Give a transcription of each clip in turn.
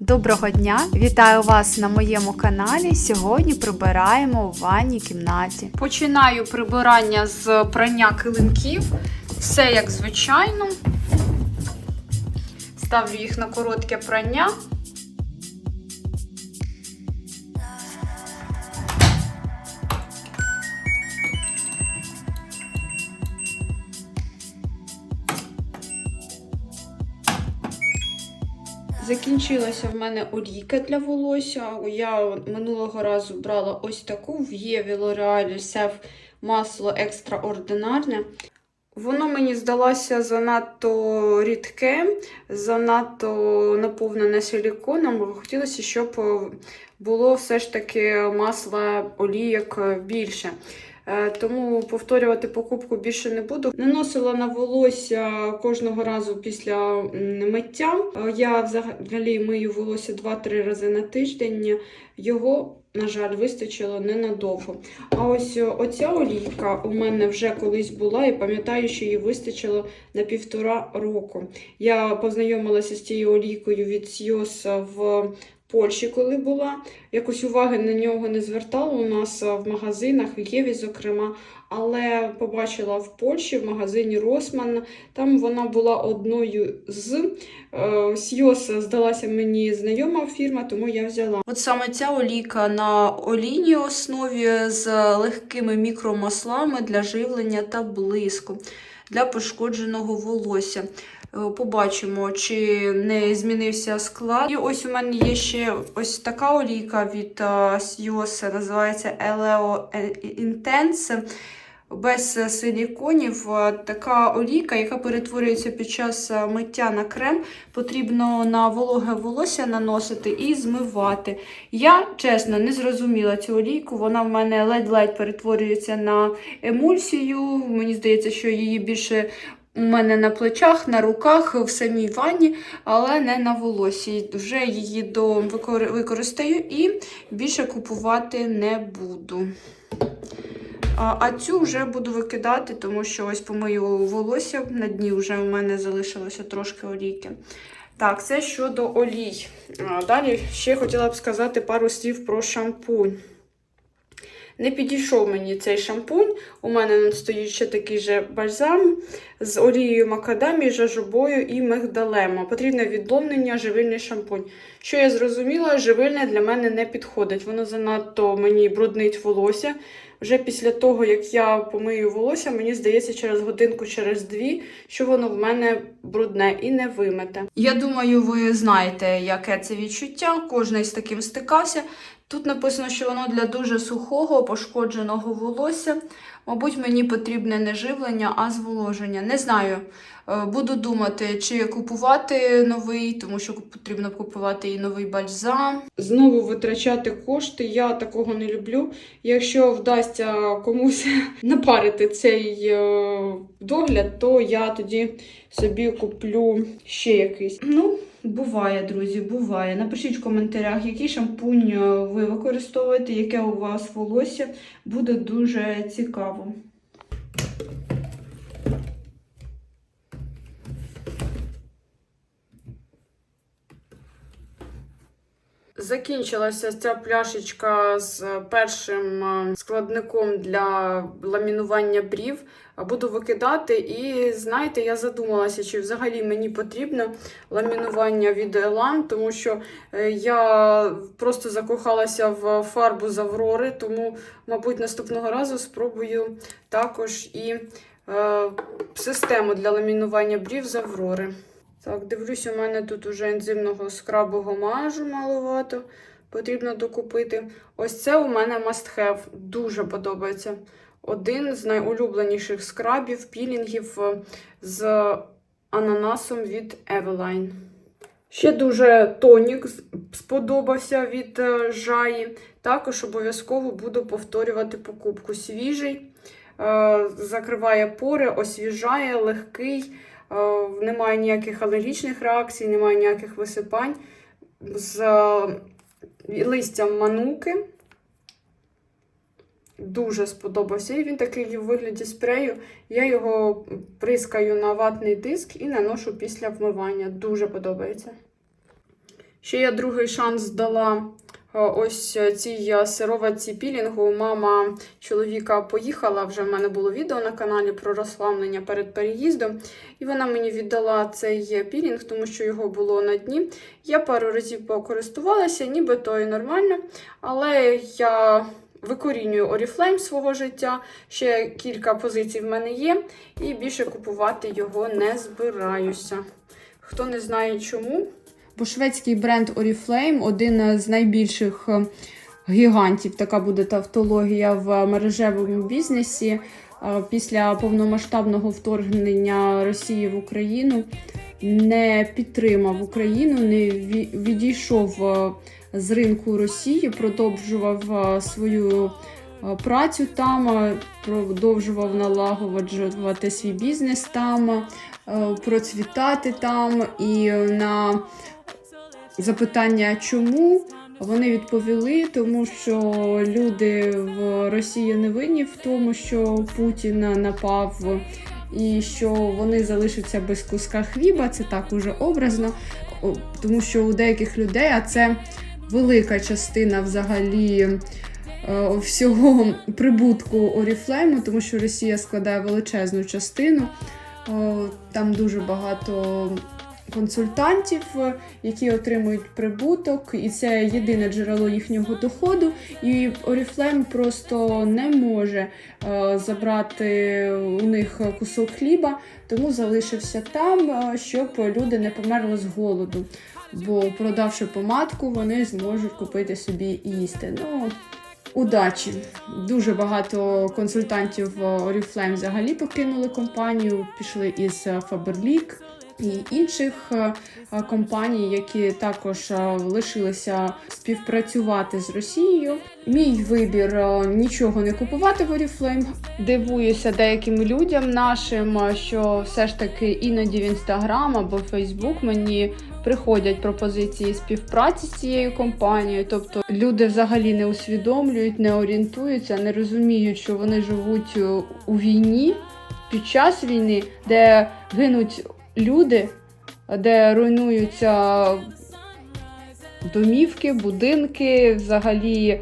Доброго дня! Вітаю вас на моєму каналі. Сьогодні прибираємо у ванній кімнаті. Починаю прибирання з прання килимків. Все як звичайно. Ставлю їх на коротке прання. Закінчилася в мене олійка для волосся. Я минулого разу брала ось таку в Єві L'Oreal Sef масло екстраординарне. Воно мені здалося занадто рідке, занадто наповнене силіконом. Хотілося, щоб було все ж таки масла олійок більше. Е, Тому повторювати покупку більше не буду. Наносила на волосся кожного разу після миття. Е, Я взагалі мию волосся 2-3 рази на тиждень. Його, на жаль, вистачило ненадовго. А ось е, оця олійка у мене вже колись була, і пам'ятаю, що її вистачило на півтора року. Я познайомилася з цією олійкою від Сйос в Польщі, коли була. Якось уваги на нього не звертала у нас е, в магазинах, в Єві, зокрема. Але побачила в Польщі в магазині Росман. Там вона була одною з е, Сйос здалася мені знайома фірма, тому я взяла. От саме ця олійка на олійній основі з легкими мікромаслами для живлення та блиску для пошкодженого волосся. Е, Побачимо, чи не змінився склад. І ось у мене є ще ось така олійка від Сйоса, називається Eleo Intense. Без силіконів Е, така олійка, яка перетворюється під час е, миття на крем, потрібно на вологе волосся наносити і змивати. Я, чесно, не зрозуміла цю олійку. Вона в мене ледь-ледь перетворюється на емульсію. Мені здається, що її більше у мене на плечах, на руках, в самій ванні, але не на волосі. Вже її до використаю і більше купувати не буду. А, цю вже буду викидати, тому що ось помию волосся на дні вже у мене залишилося трошки олійки. Так, це щодо олій. Далі ще хотіла б сказати пару слів про шампунь. Не підійшов мені цей шампунь. У мене стоїть ще такий же бальзам з олією макадамі, жажобою і мигдалема. Потрібне відновлення, живильний шампунь. Що я зрозуміла, живильне для мене не підходить. Воно занадто мені бруднить волосся. Вже після того, як я помию волосся, мені здається, через годинку, через дві, що воно в мене брудне і не вимите. Я думаю, ви знаєте, яке це відчуття. Кожен з таким стикався. Тут написано, що воно для дуже сухого, пошкодженого волосся. Мабуть, мені потрібне не живлення, а зволоження. Не знаю. Е, Буду думати, чи купувати новий, тому що потрібно купувати і новий бальзам. Знову витрачати кошти. Я такого не люблю. Якщо вдасться комусь напарити цей е, догляд, то я тоді собі куплю ще якийсь. Ну, буває, друзі, буває. Напишіть в коментарях, який шампунь е, ви використовуєте, яке у вас волосся. Буде дуже цікаво. Закінчилася ця пляшечка з першим е, складником для ламінування брів. Буду викидати. І знаєте, я задумалася, чи взагалі мені потрібно ламінування від Elan, тому що е, я просто закохалася в фарбу з Аврори, тому, мабуть, наступного разу спробую також і е, систему для ламінування брів з Аврори. Так, дивлюсь, у мене тут уже ензимного скрабу гомажу маловато. Потрібно докупити. Ось це у мене must have. Дуже подобається. Один з найулюбленіших скрабів, пілінгів е, з ананасом від Eveline. Ще дуже тонік сподобався від е, Жаї. Також обов'язково буду повторювати покупку. Свіжий, е, закриває пори, освіжає, легкий. Е, Немає ніяких алергічних реакцій, немає ніяких висипань. З е, листям мануки. Дуже сподобався. І він такий у вигляді спрею. Я його прискаю на ватний диск і наношу після вмивання. Дуже подобається. Ще я другий шанс дала ось цій е, сироватці пілінгу. Мама чоловіка поїхала, вже в мене було відео на каналі про розслаблення перед переїздом. І вона мені віддала цей пілінг, тому що його було на дні. Я пару разів покористувалася, нібито і нормально. Але я викорінюю Oriflame свого життя. Ще кілька позицій в мене є, і більше купувати його не збираюся. Хто не знає чому. Бо шведський бренд Oriflame один з найбільших е, гігантів, така буде тавтологія в мережевому бізнесі. Е, Після повномасштабного вторгнення Росії в Україну не підтримав Україну, не відійшов е, з ринку Росії, продовжував свою працю там, продовжував налагоджувати свій бізнес там, процвітати там. І на запитання, чому вони відповіли, тому що люди в Росії не винні в тому, що Путін напав. І що вони залишаться без куска хліба, це так уже образно, тому що у деяких людей, а це велика частина взагалі е, всього прибутку Оріфлейму, тому що Росія складає величезну частину. Е, Там дуже багато консультантів, е, які отримують прибуток, і це єдине джерело їхнього доходу. І Oriflame просто не може е, забрати у них кусок хліба, тому залишився там, е, щоб люди не померли з голоду. Бо продавши помадку, вони зможуть купити собі їсти. Ну, удачі! Дуже багато консультантів Oriflame взагалі покинули компанію, пішли із Faberlic і інших е, е, компаній, які також е, лишилися співпрацювати з Росією. Мій вибір нічого не купувати в Oriflame. Дивуюся деяким людям нашим, що все ж таки іноді в Instagram або Facebook мені приходять пропозиції співпраці з цією компанією. Тобто люди взагалі не усвідомлюють, не орієнтуються, не розуміють, що вони живуть у війні під час війни, де гинуть люди, де руйнуються домівки, будинки, взагалі е,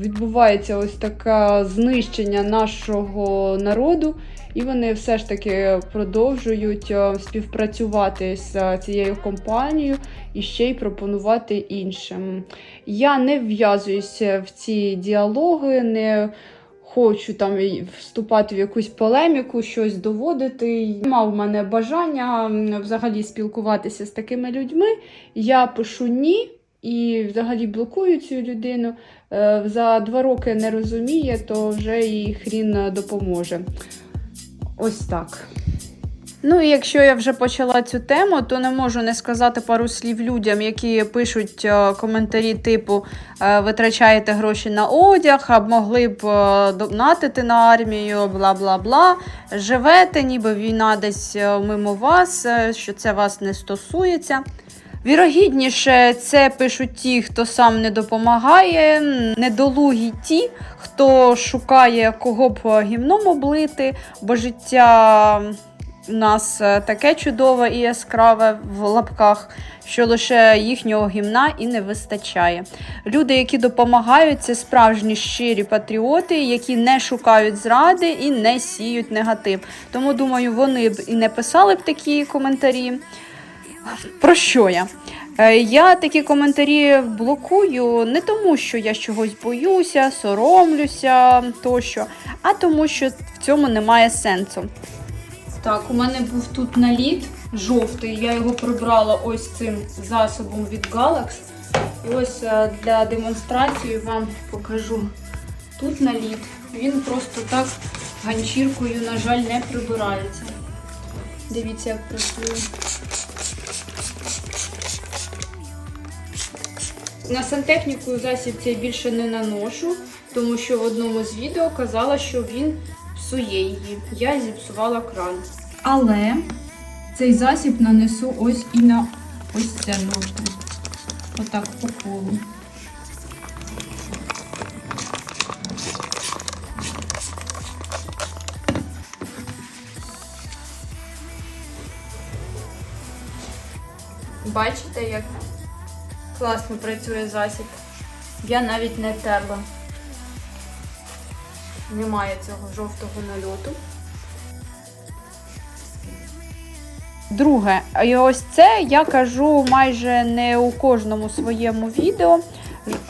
відбувається ось таке знищення нашого народу, і вони все ж таки продовжують е, співпрацювати з е, цією компанією і ще й пропонувати іншим. Я не вв'язуюся в ці діалоги, не хочу там вступати в якусь полеміку, щось доводити. Нема в мене бажання взагалі спілкуватися з такими людьми. Я пишу ні і взагалі блокую цю людину. Е, За два роки не розуміє, то вже і хрін допоможе. Ось так. Ну і якщо я вже почала цю тему, то не можу не сказати пару слів людям, які пишуть е, коментарі типу е, витрачаєте гроші на одяг, а могли б е, донатити на армію, бла бла бла. Живете, ніби війна десь мимо вас, що це вас не стосується. Вірогідніше, це пишуть ті, хто сам не допомагає, недолугі ті, хто шукає кого б гімном облити, бо життя у нас е, таке чудове і яскраве в лапках, що лише їхнього гімна і не вистачає. Люди, які допомагають, це справжні щирі патріоти, які не шукають зради і не сіють негатив. Тому думаю, вони б і не писали б такі коментарі. Про що я? Е, Я такі коментарі блокую не тому, що я чогось боюся, соромлюся тощо, а тому, що в цьому немає сенсу. Так, у мене був тут наліт жовтий, я його прибрала ось цим засобом від Galax. І ось е, для демонстрації вам покажу. Тут наліт. Він просто так ганчіркою, на жаль, не прибирається. Дивіться, як працює. На сантехніку засіб цей більше не наношу, тому що в одному з відео казала, що він псує її. Я зіпсувала кран. Але цей засіб нанесу ось і на ось це ножне. Отак по колу. Бачите, як Класно працює засіб. Я навіть не терла. Немає цього жовтого нальоту. Друге, і ось це я кажу майже не у кожному своєму відео.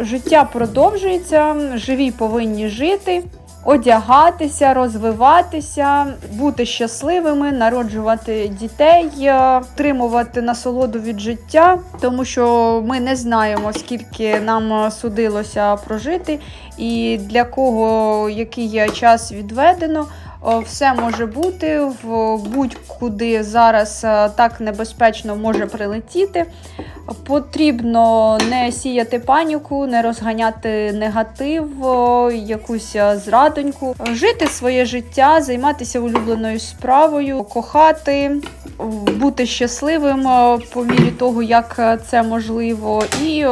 Життя продовжується, живі повинні жити, одягатися, розвиватися, бути щасливими, народжувати дітей, е, отримувати насолоду від життя, тому що ми не знаємо, скільки нам е, судилося прожити, і для кого який час відведено. Все може бути в будь-куди зараз е, так небезпечно може прилетіти. Потрібно не сіяти паніку, не розганяти негатив, якусь е, зрадоньку, жити своє життя, займатися улюбленою справою, кохати, бути щасливим по мірі того, як це можливо, і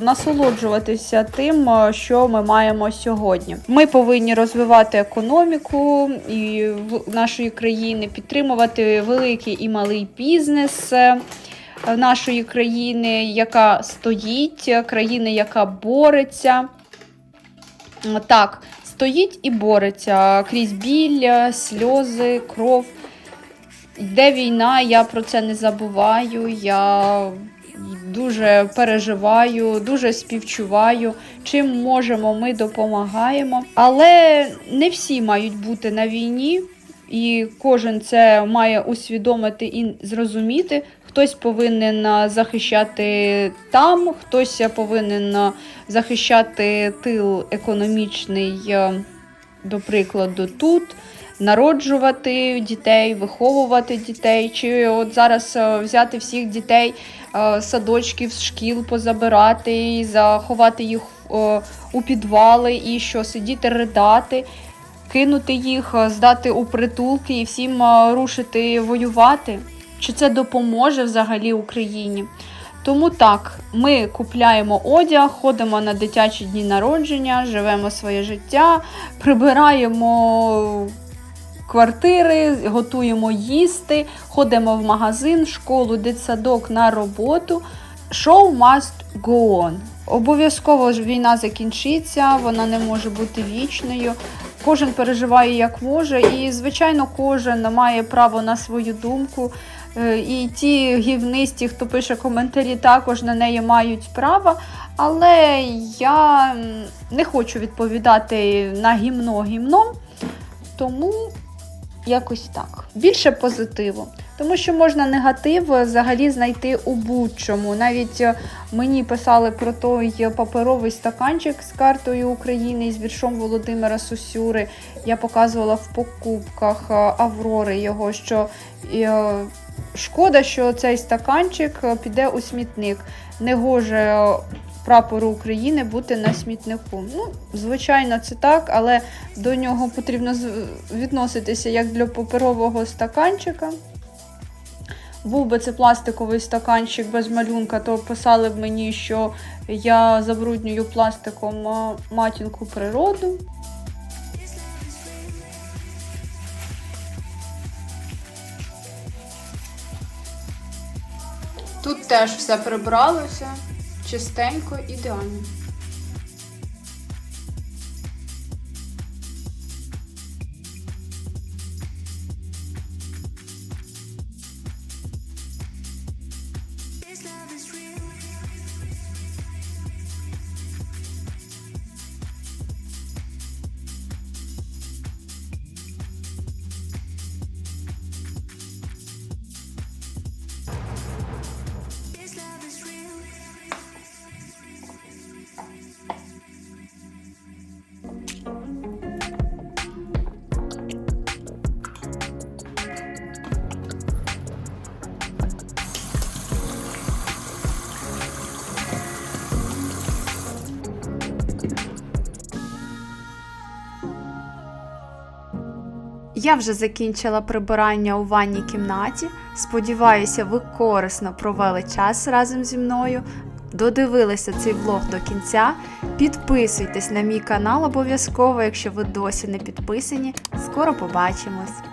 насолоджуватися тим, що ми маємо сьогодні. Ми повинні розвивати економіку і нашої країни, підтримувати великий і малий бізнес. Нашої країни, яка стоїть, країни, яка бореться. Так, стоїть і бореться крізь біль, сльози, кров. Йде війна, я про це не забуваю. Я дуже переживаю, дуже співчуваю. Чим можемо, ми допомагаємо. Але не всі мають бути на війні, і кожен це має усвідомити і зрозуміти. Хтось повинен захищати там, хтось повинен захищати тил економічний, до прикладу, тут народжувати дітей, виховувати дітей, чи от зараз взяти всіх дітей садочків, з шкіл позабирати і заховати їх у підвали, і що сидіти, ридати, кинути їх, здати у притулки і всім рушити воювати. Чи це допоможе взагалі Україні? Тому так, ми купляємо одяг, ходимо на дитячі дні народження, живемо своє життя, прибираємо квартири, готуємо їсти, ходимо в магазин, школу, дитсадок на роботу. Show must go on. Обов'язково ж війна закінчиться, вона не може бути вічною. Кожен переживає як може, і, звичайно, кожен має право на свою думку. Е, І ті гівнисті, хто пише коментарі, також на неї мають право. Але я не хочу відповідати на гімно гімном, тому якось так. Більше позитиву. Тому що можна негатив взагалі знайти у будь-чому. Навіть е, мені писали про той паперовий стаканчик з картою України і з віршом Володимира Сосюри. Я показувала в покупках е, Аврори його, що шкода, що цей стаканчик е, піде у смітник. Негоже е, прапору України бути на смітнику. Ну, звичайно, це так, але до нього потрібно відноситися як до паперового стаканчика. Був би це пластиковий стаканчик без малюнка, то писали б мені, що я забруднюю пластиком матінку природу. Тут теж все прибралося, чистенько, ідеально. Я вже закінчила прибирання у ванній кімнаті. Сподіваюся, ви корисно провели час разом зі мною. Додивилися цей влог до кінця. Підписуйтесь на мій канал обов'язково, якщо ви досі не підписані. Скоро побачимось!